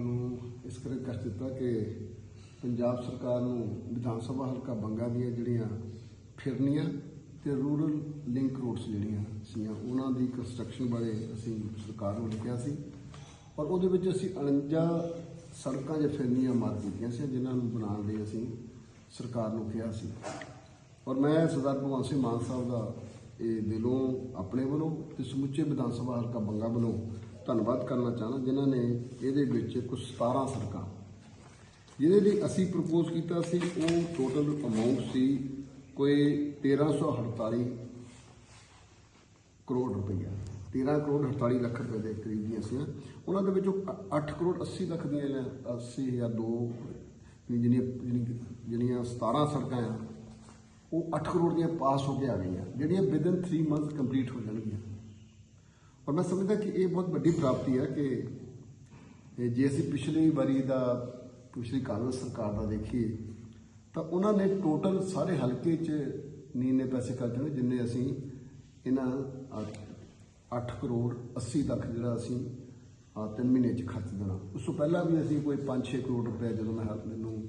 ਸਾਨੂੰ ਇਸ ਕਰਕੇ ਕਸ਼ ਦਿੱਤਾ ਕਿ ਪੰਜਾਬ ਸਰਕਾਰ ਨੂੰ ਵਿਧਾਨ ਸਭਾ ਹਲਕਾ ਬੰਗਾ ਦੀਆਂ ਜਿਹੜੀਆਂ ਫਿਰਨੀਆਂ ਤੇ ਰੂਰਲ ਲਿੰਕ ਰੋਡਸ ਜਿਹੜੀਆਂ ਸੀਆਂ ਉਹਨਾਂ ਦੀ ਕੰਸਟਰਕਸ਼ਨ ਬਾਰੇ ਅਸੀਂ ਸਰਕਾਰ ਨੂੰ ਲਿਖਿਆ ਸੀ। ਔਰ ਉਹਦੇ ਵਿੱਚ ਅਸੀਂ 49 ਸੜਕਾਂ ਜਾਂ ਫਿਰਨੀਆਂ ਮਾਰ ਦਿੱਤੀਆਂ ਸੀ, ਜਿਨ੍ਹਾਂ ਨੂੰ ਬਣਾਉਣ ਲਈ ਅਸੀਂ ਸਰਕਾਰ ਨੂੰ ਕਿਹਾ ਸੀ। ਔਰ ਮੈਂ ਸਰਦਾਰ ਭਗਵੰਤ ਸਿੰਘ ਮਾਨ ਸਾਹਿਬ ਦਾ ਇਹ ਦਿਲੋਂ ਆਪਣੇ ਵੱਲੋਂ ਤੇ ਸਮੁੱਚੇ ਵਿਧਾਨ ਸਭਾ ਹਲਕਾ ਬੰਗਾ ਵੱਲੋਂ ਧੰਨਵਾਦ ਕਰਨਾ ਚਾਹਨਾ, ਜਿਨ੍ਹਾਂ ਨੇ ਇਹਦੇ ਵਿੱਚ ਕੁਝ 17 ਸੜਕਾਂ। ਜਿਹਦੇ ਲਈ ਅਸੀਂ ਪ੍ਰਪੋਜ਼ ਕੀਤਾ ਸੀ, ਉਹ ਟੋਟਲ ਅਮਾਉਂਟ ਸੀ ਕੋਈ 1348 ਕਰੋੜ ਰੁਪਈਆ। 13 ਕਰੋੜ 48 ਲੱਖ ਰੁਪਏ ਦੇ ਕਰੀਬ ਦੀਆਂ ਸੀ ਉਹਨਾਂ ਦੇ ਵਿੱਚੋਂ 8 ਕਰੋੜ 80 ਲੱਖ ਦੀਆਂ ਨੇ 80 ਜਾਂ 2 ਜਿਹੜੀਆਂ ਜਿਹੜੀਆਂ- ਜਿਹੜੀਆਂ 17 ਸੜਕਾਂ ਆ, ਉਹ 8 ਕਰੋੜ ਦੀਆਂ ਪਾਸ ਹੋ ਕੇ ਆ ਗਈਆਂ, ਜਿਹੜੀਆਂ ਵਿਦਨ 3 ਮੰਥ ਕੰਪਲੀਟ ਹੋ ਜਾਣਗੀਆਂ। ਔਰ ਮੈਂ ਸਮਝਦਾ ਕਿ ਇਹ ਬਹੁਤ ਵੱਡੀ ਪ੍ਰਾਪਤੀ ਹੈ ਕਿ ਜੇ ਅਸੀਂ ਪਿਛਲੀ ਵਾਰੀ ਦਾ, ਪਿਛਲੀ ਕਾਂਗਰਸ ਸਰਕਾਰ ਦਾ ਦੇਖੀਏ, ਤਾਂ ਉਹਨਾਂ ਨੇ ਟੋਟਲ ਸਾਰੇ ਹਲਕੇ 'ਚ ਨੀਨੇ ਪੈਸੇ ਖਰਚੇ ਨੇ ਜਿੰਨੇ ਅਸੀਂ ਇਹਨਾਂ 8 ਕਰੋੜ 80 ਲੱਖ ਜਿਹੜਾ ਅਸੀਂ ਆ ਤਿੰਨ ਮਹੀਨੇ 'ਚ ਖਰਚ ਦੇਣਾ। ਉਸ ਤੋਂ ਪਹਿਲਾਂ ਵੀ ਅਸੀਂ ਕੋਈ 5-6 ਕਰੋੜ ਰੁਪਏ ਜਦੋਂ ਮੈਂ ਹਲ- ਮੈਨੂੰ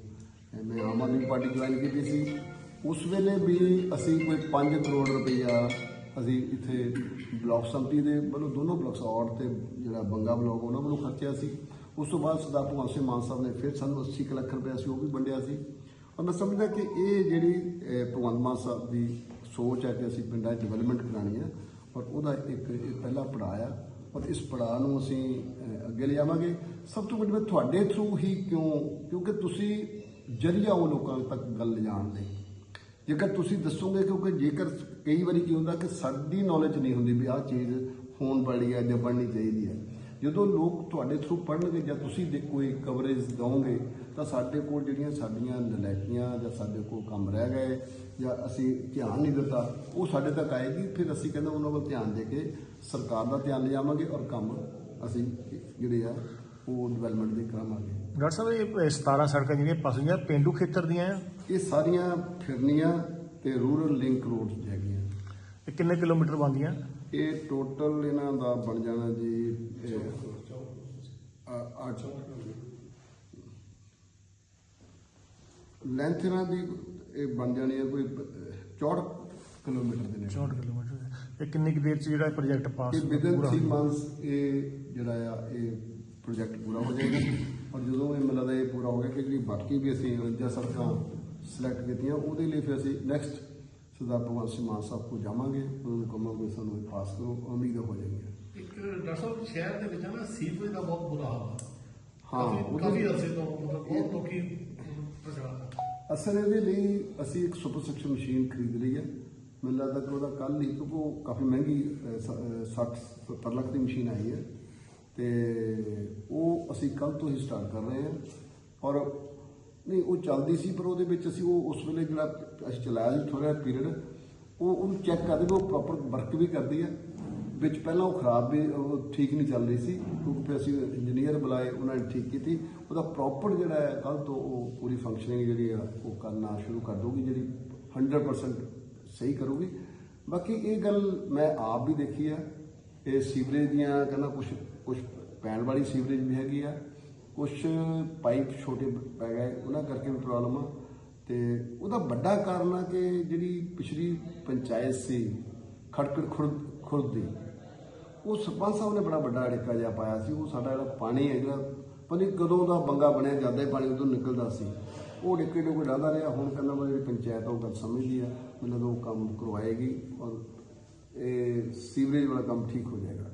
ਅਹ ਮੈਂ ਆਮ ਆਦਮੀ ਪਾਰਟੀ ਜੁਆਇਨ ਕੀਤੀ ਸੀ, ਉਸ ਵੇਲੇ ਵੀ ਅਸੀਂ ਕੋਈ 5 ਕਰੋੜ ਰੁਪਈਆ ਅਸੀਂ ਇੱਥੇ ਬਲਾਕ ਸੰਮਤੀ ਦੇ ਵੱਲੋਂ ਦੋਨੋਂ ਬਲਾਕਸ ਔਰ ਤੇ ਜਿਹੜਾ ਬੰਗਾ ਬਲਾਕ ਉਹਨਾਂ ਵੱਲੋਂ ਖਰਚਿਆ ਸੀ। ਉਸ ਤੋਂ ਬਾਅਦ ਸਰਦਾਰ ਭਗਵੰਤ ਸਿੰਘ ਮਾਨ ਸਾਹਿਬ ਨੇ ਫਿਰ ਸਾਨੂੰ 80 ਕੁ ਲੱਖ ਰੁਪਏ ਸੀ, ਉਹ ਵੀ ਵੰਡਿਆ ਸੀ। ਔਰ ਮੈਂ ਸਮਝਦਾ ਕਿ ਇਹ ਜਿਹੜੀ ਭਗਵੰਤ ਮਾਨ ਸਾਹਿਬ ਦੀ ਸੋਚ ਹੈ ਕਿ ਅਸੀਂ ਪਿੰਡਾਂ 'ਚ ਡਿਵੈਲਪਮੈਂਟ ਕਰਾਣੀ ਹੈ ਔਰ ਉਹਦਾ ਇੱਕ, ਇਹ ਪਹਿਲਾ ਪੜਾਅ ਆ। ਔਰ ਇਸ ਪੜਾਅ ਨੂੰ ਅਸੀਂ ਅੱਗੇ ਲਿਆਵਾਂਗੇ ਸਭ ਤੋਂ ਵੱਡੀ ਮੈਂ ਤੁਹਾਡੇ ਥਰੂ ਹੀ ਕਿਉਂ, ਕਿਉਂਕਿ ਤੁਸੀਂ ਜਰੀਆ ਉਹ ਲੋਕਾਂ ਤੱਕ ਗੱਲ ਲਿਜਾਣ ਲਈ ਜੇਕਰ ਤੁਸੀਂ ਦੱਸੋਗੇ, ਕਿਉਂਕਿ ਜੇਕਰ ਕਈ ਵਾਰੀ ਕੀ ਹੁੰਦਾ ਕਿ ਸਾਡੀ ਨੌਲੇਜ ਨਹੀਂ ਹੁੰਦੀ ਵੀ ਆਹ ਚੀਜ਼ ਹੋਣ ਵਾਲੀ ਹੈ ਜਾਂ ਬਣਨੀ ਚਾਹੀਦੀ ਹੈ। ਜਦੋਂ ਲੋਕ ਤੁਹਾਡੇ ਥਰੂ ਪੜਨਗੇ ਜਾਂ ਤੁਸੀਂ ਦੇ ਕੋਈ ਕਵਰੇਜ ਦਿਓਗੇ, ਤਾਂ ਸਾਡੇ ਕੋਲ ਜਿਹੜੀਆਂ ਸਾਡੀਆਂ ਨਲੈਕੀਆਂ ਜਾਂ ਸਾਡੇ ਕੋਲ ਕੰਮ ਰਹਿ ਗਏ ਜਾਂ ਅਸੀਂ ਧਿਆਨ ਨਹੀਂ ਦਿੱਤਾ, ਉਹ ਸਾਡੇ ਤੱਕ ਆਏਗੀ, ਫਿਰ ਅਸੀਂ ਕਹਿੰਦਾ ਉਹਨਾਂ ਵੱਲ ਧਿਆਨ ਦੇ ਕੇ ਸਰਕਾਰ ਦਾ ਧਿਆਨ ਲਿਆਵਾਂਗੇ ਔਰ ਕੰਮ ਅਸੀਂ ਜਿਹੜੇ ਆ ਉਹ ਡਿਵੈਲਪਮੈਂਟ ਦੇ ਕਰਾਵਾਂਗੇ ਡਾਕਟਰ ਸਾਹਿਬ ਇਹ 17 ਸੜਕਾਂ ਜਿਹੜੀਆਂ ਪਸੀਆਂ ਪਿੰਡੂ ਖੇਤਰ ਦੀਆਂ ਆ? ਇਹ ਸਾਰੀਆਂ ਫਿਰਨੀਆਂ ਤੇ ਰੂਰਲ ਲਿੰਕ ਰੋਡਸ ਹੈਗੀਆਂ। ਇਹ ਕਿੰਨੇ ਕਿਲੋਮੀਟਰ ਬਣਦੀਆਂ? ਇਹ ਟੋਟਲ ਇਹਨਾਂ ਦਾ ਬਣ ਜਾਣਾ ਜੀ ਇਹ, ਅ- ਅੱਠ ਲੈਂਥ ਇਹਨਾਂ ਦੀ ਇਹ ਬਣ ਜਾਣੀ ਹੈ ਕੋਈ 64 ਕਿਲੋਮੀਟਰ ਦੇ ਨੇ 64 ਕਿਲੋਮੀਟਰ। ਇਹ ਕਿੰਨੀ ਕੁ ਦੇਰ ਚ ਜਿਹੜਾ ਪ੍ਰੋਜੈਕਟ ਪਾਸ ਇਹ ਵਿਦਨ 3 ਮੰਥਸ ਇਹ ਜਿਹੜਾ ਆ ਇਹ ਪ੍ਰੋਜੈਕਟ ਪੂਰਾ ਹੋ ਜਾਏਗਾ। ਔਰ ਜਦੋਂ ਇਹ ਮਿਲਦਾ ਇਹ ਪੂਰਾ ਹੋ ਗਿਆ ਕਿ ਜਿਹੜੀ ਬਾਕੀ ਵੀ ਅਸੀਂ ਜਾਂ ਸੜਕਾਂ ਸਿਲੈਕਟ ਕੀਤੀਆਂ ਉਹਦੇ ਲਈ ਫਿਰ ਅਸੀਂ ਨੈਕਸਟ ਸਰਦਾਰ ਭਗਵੰਤ ਸਿੰਘ ਮਾਨ ਸਾਹਿਬ ਕੋਲ ਜਾਵਾਂਗੇ। ਉਹਨਾਂ ਨੂੰ ਕਹਾਂਗੇ ਸਾਨੂੰ ਇਹ ਪਾਸ ਕਰੋ ਉਮੀਦ ਹੋ ਜਾਏਗੀ। ਇੱਕ ਡਾਕਟਰ ਸਾਹਿਬ ਸ਼ਹਿਰ ਦੇ ਵਿੱਚ ਨਾ ਸੀਵਰੇਜ ਦਾ ਬਹੁਤ ਬੁਰਾ ਹਾਲ ਹੈ ਹਾਂ, ਕਾਫੀ- ਅਰਸੇ ਤੋਂ ਮਤਲਬ ਬਹੁਤ ਲੋਕੀ ਅਸਲ ਇਹਦੇ ਲਈ ਅਸੀਂ ਇੱਕ ਸੁਪਰ ਸੈਕਸ਼ਨ ਮਸ਼ੀਨ ਖਰੀਦ ਲਈ ਹੈ। ਮੈਨੂੰ ਲੱਗਦਾ ਕਿ ਉਹਦਾ ਕੱਲ ਹੀ ਕਿਉਂਕਿ ਉਹ ਕਾਫੀ ਮਹਿੰਗੀ 60 70 ਲੱਖ ਦੀ ਮਸ਼ੀਨ ਆਈ ਹੈ। ਤੇ ਉਹ ਅਸੀਂ ਕੱਲ ਤੋਂ ਹੀ ਸਟਾਰਟ ਕਰ ਰਹੇ ਹਾਂ। ਔਰ ਨਹੀਂ, ਉਹ ਚੱਲਦੀ ਸੀ, ਪਰ ਉਹਦੇ ਵਿੱਚ ਅਸੀਂ ਉਹ ਉਸ ਵੇਲੇ ਜਿਹੜਾ ਅਸੀਂ ਚਲਾਇਆ ਸੀ ਥੋੜਾ ਪੀਰੀਅਡ ਉਹ ਉਹਨੂੰ ਚੈੱਕ ਕਰਦੇ ਵੀ ਉਹ ਪ੍ਰੋਪਰ ਵਰਕ ਵੀ ਕਰਦੀ ਹੈ। ਵਿੱਚ ਪਹਿਲਾਂ ਉਹ ਖਰਾਬ ਵੀ ਠੀਕ ਨਹੀਂ ਚੱਲ ਰਹੀ ਸੀ, ਕਿਉਂਕਿ ਫਿਰ ਅਸੀਂ ਇੰਜੀਨੀਅਰ ਬੁਲਾਏ, ਉਹਨਾਂ ਨੇ ਠੀਕ ਕੀਤੀ। ਉਹਦਾ ਪ੍ਰੋਪਰ ਜਿਹੜਾ ਹੈ ਕੱਲ ਤੋਂ ਉਹ ਪੂਰੀ ਫੰਕਸ਼ਨਿੰਗ ਜਿਹੜੀ ਆ, ਉਹ ਕਰਨਾ ਸ਼ੁਰੂ ਕਰ ਦਊਗੀ, ਜਿਹੜੀ 100% ਸਹੀ ਕਰੂਗੀ। ਬਾਕੀ ਇਹ ਗੱਲ ਮੈਂ ਆਪ ਵੀ ਦੇਖੀ ਆ, ਇਹ ਸੀਵਰੇਜ ਦੀਆਂ ਕਹਿੰਦਾ ਕੁਝ ਕੁਝ ਪੈਣ ਵਾਲੀ ਸੀਵਰੇਜ ਵੀ ਹੈਗੀ ਆ ਕੁਝ ਪਾਈਪ ਛੋਟੇ ਪੈ ਗਏ, ਉਹਨਾਂ ਕਰਕੇ ਵੀ ਪ੍ਰੋਬਲਮ ਆ। ਤੇ ਉਹਦਾ ਵੱਡਾ ਕਾਰਨ ਆ ਕਿ ਜਿਹੜੀ ਪਿਛਲੀ ਪੰਚਾਇਤ ਸੀ, ਖੜਕੜ ਖੁਰਦ ਖੁਰਦ ਦੀ ਉਹ ਸਰਪੰਚ ਸਾਹਿਬ ਨੇ ਬੜਾ ਵੱਡਾ ਅੜਿੱਕਾ ਜਿਹਾ ਪਾਇਆ ਸੀ। ਉਹ ਸਾਡਾ ਜਿਹੜਾ ਪਾਣੀ ਹੈ, ਜਿਹੜਾ ਪਤਾ ਕਦੋਂ ਦਾ ਬੰਗਾ ਬਣਿਆ, ਜਾਂਦਾ ਹੀ ਪਾਣੀ ਉਦੋਂ ਨਿਕਲਦਾ ਸੀ। ਉਹ ਡਿੱਕੇ ਡੁੱਕੇ ਡਾਦਾ ਰਿਹਾ। ਹੁਣ ਕਹਿੰਦਾ ਮੈਂ ਜਿਹੜੀ ਪੰਚਾਇਤ ਆ, ਉਹ ਗੱਲ ਸਮਝਦੀ ਆ। ਮੈਨੂੰ ਉਹ ਕੰਮ ਕਰਵਾਏਗੀ ਔਰ ਇਹ ਸੀਵਰੇਜ ਵਾਲਾ ਕੰਮ ਠੀਕ ਹੋ ਜਾਏਗਾ।